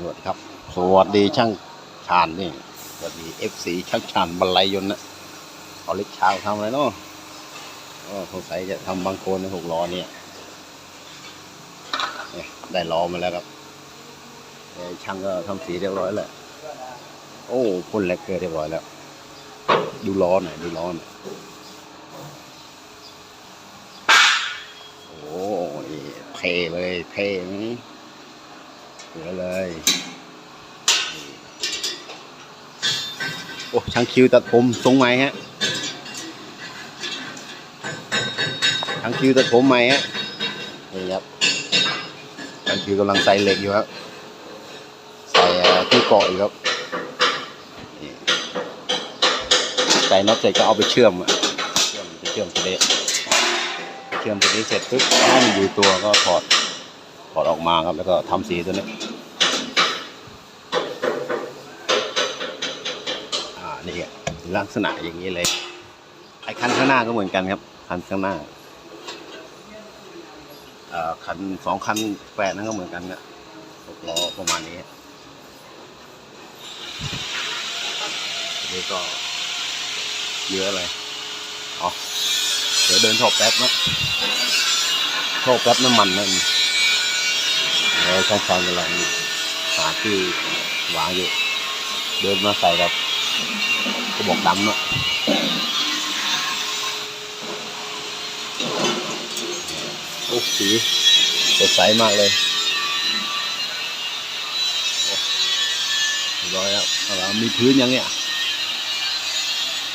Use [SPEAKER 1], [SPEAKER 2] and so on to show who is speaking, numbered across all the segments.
[SPEAKER 1] สวัสดีครับ สวัสดีช่างชาญนี่ สวัสดีเอฟซีช่างชาญบรรลัยยนต์นะเอาเล็กช้าทำอะไรเนาะก็สงสัยจะทำบางโคนในหกล้อเนี่ยได้ล้อมาแล้วครับช่างก็ทำสีเรียบร้อยแล้ว โอ้พ่นแลกเกอร์เรียบร้อยแล้ว ดูล้อหน่อยดูล้อหน่อยโอ้นี่เท่เลยเท่ไหม สวยเลย โอ้ช่างคิวตัดผมทรงใหม่ฮะช่างคิวตัดผมใหม่ฮะนี่ครับช่างคิวกำลังใส่เหล็กอยู่ครับใส่ที่เกาะอยู่ครับใส่น็อตเสร็จก็เอาไปเชื่อมอะเชื่อมไปเชื่อมตัวนี้เชื่อมตัวนี้เสร็จปุ๊บให้มันอยู่ตัวก็ถอด อดออกมาครับ แล้วก็ทำสีตัวนี้อ่านี่ฮะลักษณะอย่างนี้เลยไอ้คันข้างหน้าก็เหมือนกันครับ คันข้างหน้าอ่อคันสองคันแปดนั่นก็เหมือนกันนะหกล้อประมาณนี้นนี้ก็เยอะเลยอ๋อเดี๋ยวเดินถอดแป๊บนะถอดแป๊บน้ำมันนั่น แล้วช่างชานกำลังหาที่วางอยู่ เดินมาใส่กับกระบอกดำอะโอ้สีสดใสมากเลยเรียบร้อยครับมีพื้นยังเนี่ย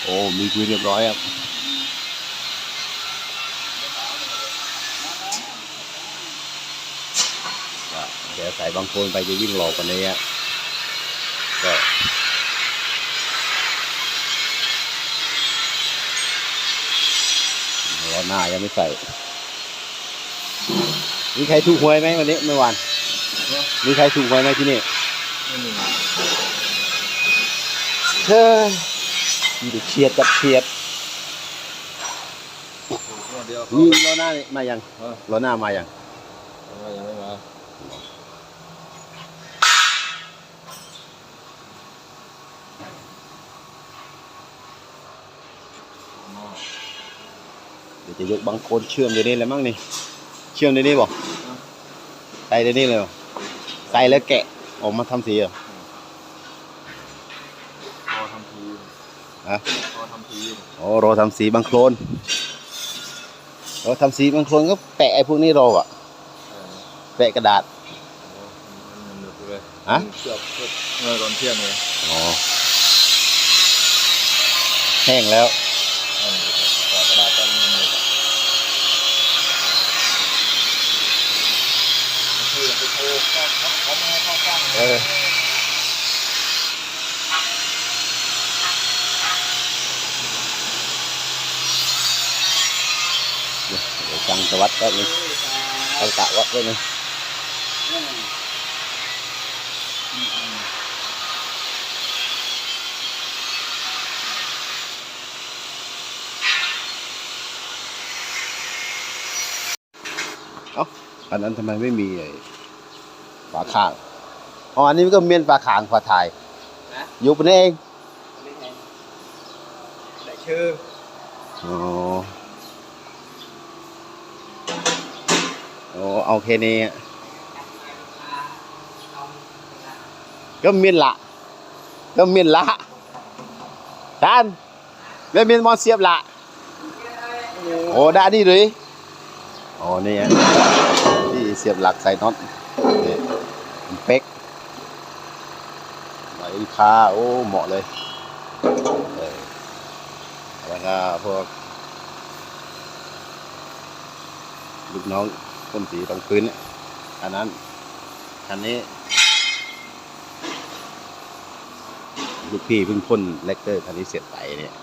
[SPEAKER 1] โอ้ มีพื้นเรียบร้อยครับ ก็เดี๋ยวใส่บางโคนไปจะยิ่งหลอกกว่านี้อะก็ล้อหน้ายังไม่ใส่มีใครถูกหวยไหมวันนี้เมื่อวานมีใครถูกหวยไหมที่นี่
[SPEAKER 2] ไม่มี
[SPEAKER 1] เฮ้ยมีแต่เฉียดกับเฉียด
[SPEAKER 2] ตัวเดียว
[SPEAKER 1] นี่ล้อหน้านี่มายัง
[SPEAKER 2] เออ
[SPEAKER 1] ล้อหน้ามายัง
[SPEAKER 2] ยังไม่มา
[SPEAKER 1] เดี๋ยวจะยกบางโคนเชื่อมเดี๋ยวนี้เลยมั้งนี่ เชื่อมเดี๋ยวนี้บอกใส่เดี๋ยวนี้เลยบ่ใส่แล้วแกะออกมาทำสีเหรอ
[SPEAKER 2] รอทำที
[SPEAKER 1] ฮะ
[SPEAKER 2] รอทำที
[SPEAKER 1] โอ้รอทำสีบางโคลนรอทำสีบางโคลนก็แปะไอ้พวกนี้รออะ
[SPEAKER 2] เออ
[SPEAKER 1] แปะกระดาษ
[SPEAKER 2] มันหนึบเลย
[SPEAKER 1] ฮะ
[SPEAKER 2] เกือบเมื่อตอนเที่ยงเลย
[SPEAKER 1] อ๋อแห้งแล้ว
[SPEAKER 2] เออกระดาษกันมันหนึบอะคือไปโทร เขาเขาไม่ให้เข้าง
[SPEAKER 1] เออเดี๋ยวจังจะวัสดแป๊บนึงเอากะวัดไว้นึงเอ้าอันนั้นทำไมไม่มีไอ้ ฝาข้างอ๋ออันนี้มันก็เมียนฝาขางฝาถ่ายอยู่ปนนี้เอง
[SPEAKER 2] แต่ชื่อ
[SPEAKER 1] อ๋อโอ้เอาแค่นี้อะก็เมียนละก็เมียนละท่านแล้วเมียนมอเสียบละโอ้ได้นี่เลยอ๋อนี่ฮะที่เสียบหลักใส่น็อตนี่ เป๊กไหลคาโอ้เหมาะเลยเออแล้วก็พวกลูกน้องพ่นสีตรงพื้นอันนั้นคันนี้ ลูกพี่เพิ่งพ่นเลกเตอร์คันนี้เสร็จไปเนี่ย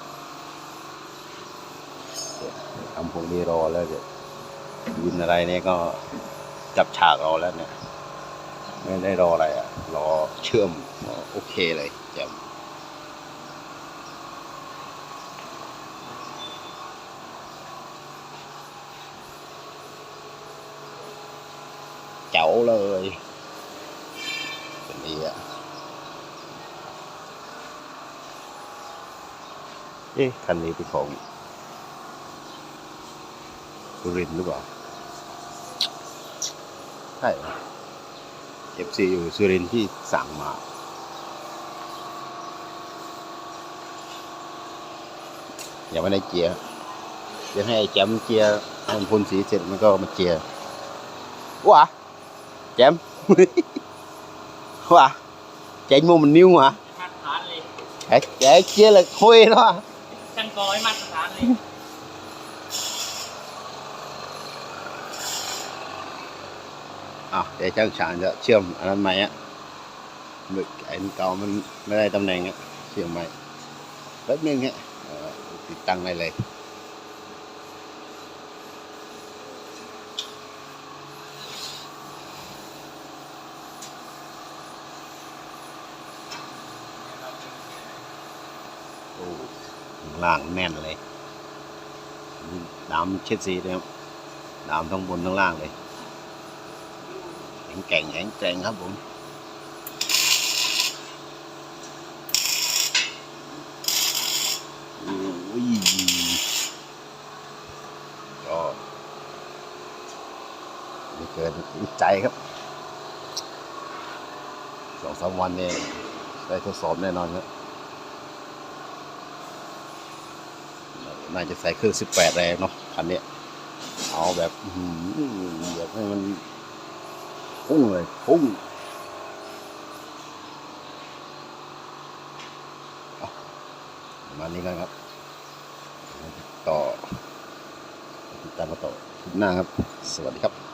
[SPEAKER 1] ทำพวกนี้รอแล้วเดี๋ยวยินอะไรเนี่ยก็จับฉากรอแล้วเนี่ย ไม่ได้รออะไรอะรอเชื่อมโอเคเลยแจ่มเจ๋วเลยตัวนี้ดีอะเอ๊ะคันนี้เป็นของสุรินร์หรือเปล่าใช่ เอฟซีอยู่สุรินทร์ที่สั่งมายังไม่ได้เจียร์เดี๋ยวให้ไอ้แจมเจียร์ให้มันพ่นสีเสร็จมันก็มาเจียร์ว้าแจมว้าแจงมุมมันนิ้วหวะ
[SPEAKER 3] มาตรฐานเลย
[SPEAKER 1] ไอ้แจเจียร์เลยคุยเนาะ
[SPEAKER 3] ช่างกอยมาตรฐานเลย
[SPEAKER 1] อะเดี๋ยวช่างฉานจะเชื่อมอันนั้นใหม่อะมึกไอ้อันเก่ามันไม่ได้ตำแหน่งอะเชื่อมใหม่แป๊บนึงฮะเอ่อติดตั้งได้เลยโอ้ข้างล่างแน่นเลยน้ำเช็ดสีเลยครับน้ำทั้งบนทั้งล่างเลยแข็ งแกร่งแข็งแกร่งครับผมโอ้ยก็ไม่เกินใจครับสองสามวันเนี่ยได้ทดสอบแน่นอนครับน่าจะใส่เครื่อง 18 แรงเนาะคันเนี้ยเอาแบบแบบให้มัน พุ่งเลยพุ่งมานี้กันครับ ต่อติดตามมาต่อหน้าครับ สวัสดีครับ